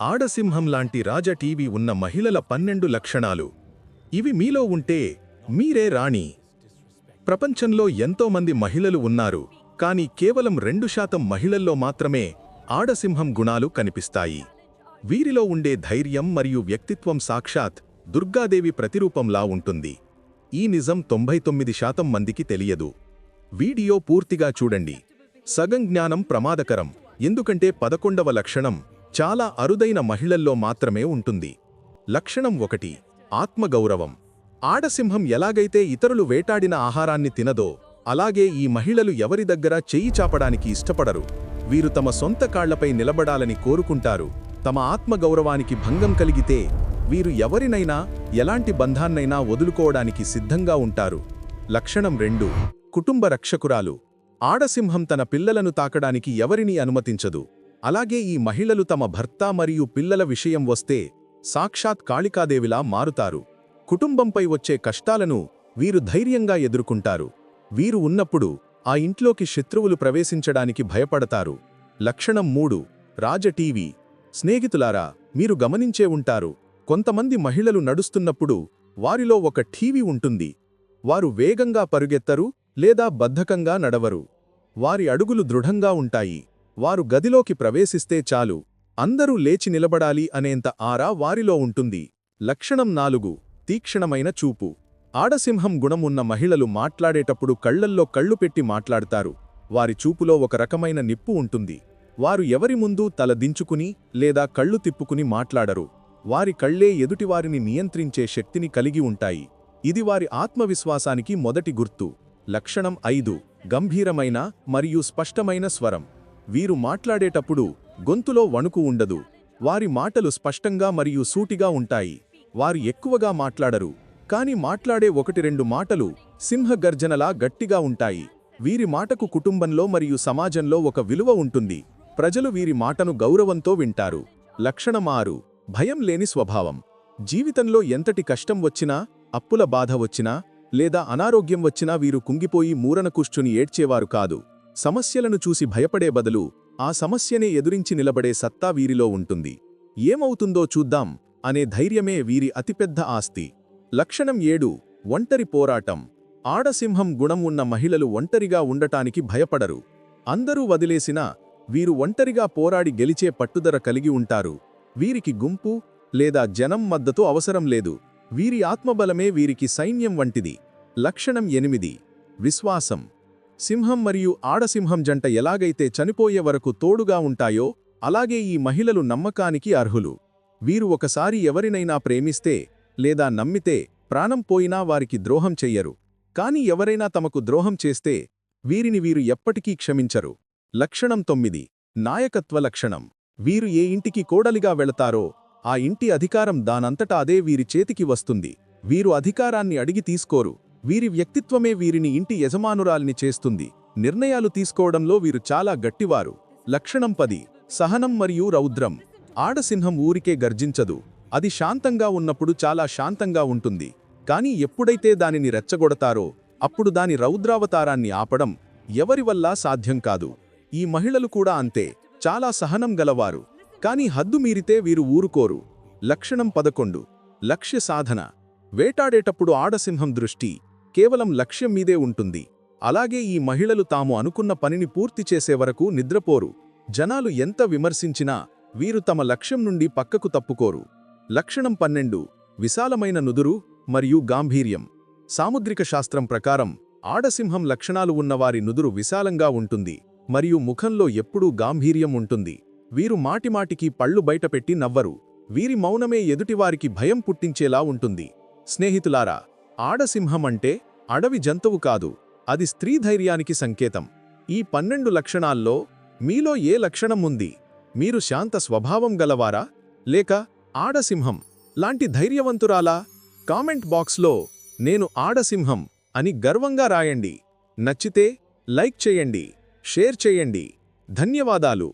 ఆడసింహం లాంటి రాజ టీవీ ఉన్న మహిళల పన్నెండు లక్షణాలు. ఇవి మీలో ఉంటే మీరే రాణి. ప్రపంచంలో ఎంతోమంది మహిళలు ఉన్నారు కానీ కేవలం రెండు శాతం మహిళల్లో మాత్రమే ఆడసింహం గుణాలు కనిపిస్తాయి. వీరిలో ఉండే ధైర్యం మరియు వ్యక్తిత్వం సాక్షాత్ దుర్గాదేవి ప్రతిరూపంలా ఉంటుంది. ఈ నిజం తొంభై తొమ్మిది శాతం మందికి తెలియదు. వీడియో పూర్తిగా చూడండి. సగం జ్ఞానం ప్రమాదకరం ఎందుకంటే పదకొండవ లక్షణం చాలా అరుదైన మహిళల్లో మాత్రమే ఉంటుంది. లక్షణం ఒకటి ఆత్మగౌరవం. ఆడసింహం ఎలాగైతే ఇతరులు వేటాడిన ఆహారాన్ని తినదో అలాగే ఈ మహిళలు ఎవరి దగ్గర చెయ్యి చాపడానికి ఇష్టపడరు. వీరు తమ సొంత కాళ్ళపై నిలబడాలని కోరుకుంటారు. తమ ఆత్మగౌరవానికి భంగం కలిగితే వీరు ఎవరినైనా ఎలాంటి బంధాన్నైనా వదులుకోవడానికి సిద్ధంగా ఉంటారు. లక్షణం రెండు కుటుంబ రక్షకురాలు. ఆడసింహం తన పిల్లలను తాకడానికి ఎవరినీ అనుమతించదు. అలాగే ఈ మహిళలు తమ భర్త మరియు పిల్లల విషయం వస్తే సాక్షాత్ కాళికాదేవిలా మారుతారు. కుటుంబంపై వచ్చే కష్టాలను వీరు ధైర్యంగా ఎదుర్కొంటారు. వీరు ఉన్నప్పుడు ఆ ఇంట్లోకి శత్రువులు ప్రవేశించడానికి భయపడతారు. లక్షణం మూడు. రాజ టీవీ. స్నేహితులారా మీరు గమనించే ఉంటారు. కొంతమంది మహిళలు నడుస్తున్నప్పుడు వారిలో ఒక టీవీ ఉంటుంది. వారు వేగంగా పరుగెత్తరు లేదా బద్ధకంగా నడవరు. వారి అడుగులు దృఢంగా ఉంటాయి. వారు గదిలోకి ప్రవేశిస్తే చాలు. అందరూ లేచి నిలబడాలి అనేంత ఆరా వారిలో ఉంటుంది. లక్షణం నాలుగు. తీక్షణమైన చూపు. ఆడసింహం గుణం ఉన్న మహిళలు మాట్లాడేటప్పుడు కళ్ళల్లో కళ్ళు పెట్టి మాట్లాడతారు. వారి చూపులో ఒక రకమైన నిప్పు ఉంటుంది. వారు ఎవరి ముందు తల దించుకుని లేదా కళ్ళు తిప్పుకుని మాట్లాడరు. వారి కళ్ళే ఎదుటివారిని నియంత్రించే శక్తిని కలిగి ఉంటాయి. ఇది వారి ఆత్మవిశ్వాసానికి మొదటి గుర్తు. లక్షణం ఐదు. గంభీరమైన మరియు స్పష్టమైన స్వరం. వీరు మాట్లాడేటప్పుడు గొంతులో వణుకు ఉండదు. వారి మాటలు స్పష్టంగా మరియు సూటిగా ఉంటాయి. వారు ఎక్కువగా మాట్లాడరు. కాని మాట్లాడే ఒకటి రెండు మాటలు సింహగర్జనలా గట్టిగా ఉంటాయి. వీరి మాటకు కుటుంబంలో మరియు సమాజంలో ఒక విలువ ఉంటుంది. ప్రజలు వీరి మాటను గౌరవంతో వింటారు. లక్షణమారు. భయం లేని స్వభావం. జీవితంలో ఎంతటి కష్టం వచ్చినా అప్పుల బాధ వచ్చినా లేదా అనారోగ్యం వచ్చినా వీరు కుంగిపోయి మూరన కూర్చుని ఏడ్చేవారు కాదు. సమస్యలను చూసి భయపడే బదులు ఆ సమస్యనే ఎదురించి నిలబడే సత్తా వీరిలో ఉంటుంది. ఏమవుతుందో చూద్దాం అనే ధైర్యమే వీరి అతిపెద్ద ఆస్తి. లక్షణం ఏడు ఒంటరి పోరాటం. ఆడసింహం గుణం ఉన్న మహిళలు ఒంటరిగా ఉండటానికి భయపడరు. అందరూ వదిలేసినా వీరు ఒంటరిగా పోరాడి గెలిచే పట్టుదర కలిగి ఉంటారు. వీరికి గుంపు లేదా జనం మద్దతు అవసరం లేదు. వీరి ఆత్మబలమే వీరికి సైన్యం వంటిది. లక్షణం ఎనిమిది విశ్వాసం. సింహం మరియు ఆడసింహం జంట ఎలాగైతే చనిపోయే వరకు తోడుగా ఉంటాయో అలాగే ఈ మహిళలు నమ్మకానికి అర్హులు. వీరు ఒకసారి ఎవరినైనా ప్రేమిస్తే లేదా నమ్మితే ప్రాణం పోయినా వారికి ద్రోహం చెయ్యరు. కాని ఎవరైనా తమకు ద్రోహం చేస్తే వీరిని వీరు ఎప్పటికీ క్షమించరు. లక్షణం తొమ్మిది. నాయకత్వ లక్షణం. వీరు ఏ ఇంటికి కోడలిగా వెళతారో ఆ ఇంటి అధికారం దానంతటా అదే వీరి చేతికి వస్తుంది. వీరు అధికారాన్ని అడిగి తీసుకోరు. వీరి వ్యక్తిత్వమే వీరిని ఇంటి యజమానురాల్ని చేస్తుంది. నిర్ణయాలు తీసుకోవడంలో వీరు చాలా గట్టివారు. లక్షణం పది. సహనం మరియు రౌద్రం. ఆడసింహం ఊరికే గర్జించదు. అది శాంతంగా ఉన్నప్పుడు చాలా శాంతంగా ఉంటుంది. కాని ఎప్పుడైతే దానిని రెచ్చగొడతారో అప్పుడు దాని రౌద్రావతారాన్ని ఆపడం ఎవరి వల్ల సాధ్యం కాదు. ఈ మహిళలు కూడా అంతే. చాలా సహనం గలవారు. కాని హద్దు మీరితే వీరు ఊరుకోరు. లక్షణం పదకొండు. లక్ష్య సాధన. వేటాడేటప్పుడు ఆడసింహం దృష్టి కేవలం లక్ష్యం మీదే ఉంటుంది. అలాగే ఈ మహిళలు తాము అనుకున్న పనిని పూర్తి చేసే వరకు నిద్రపోరు. జనాలు ఎంత విమర్శించినా వీరు తమ లక్ష్యం నుండి పక్కకు తప్పుకోరు. లక్షణం పన్నెండు. విశాలమైన నుదురు మరియు గాంభీర్యం. సాముద్రిక శాస్త్రం ప్రకారం ఆడసింహం లక్షణాలు ఉన్నవారి నుదురు విశాలంగా ఉంటుంది. మరియు ముఖంలో ఎప్పుడూ గాంభీర్యం ఉంటుంది. వీరు మాటిమాటికి పళ్ళు బయటపెట్టి నవ్వరు. వీరి మౌనమే ఎదుటివారికి భయం పుట్టించేలా ఉంటుంది. స్నేహితులారా ఆడసింహం అంటే అడవి జంతువు కాదు అది స్త్రీ ధైర్యానికి సంకేతం. ఈ పన్నెండు లక్షణాల్లో మీలో ఏ లక్షణం ఉంది? మీరు శాంత స్వభావం గలవారా? లేక ఆడసింహం లాంటి ధైర్యవంతురాలా? కామెంట్ బాక్స్లో నేను ఆడసింహం అని గర్వంగా రాయండి. నచ్చితే లైక్ చేయండి షేర్ చేయండి. ధన్యవాదాలు.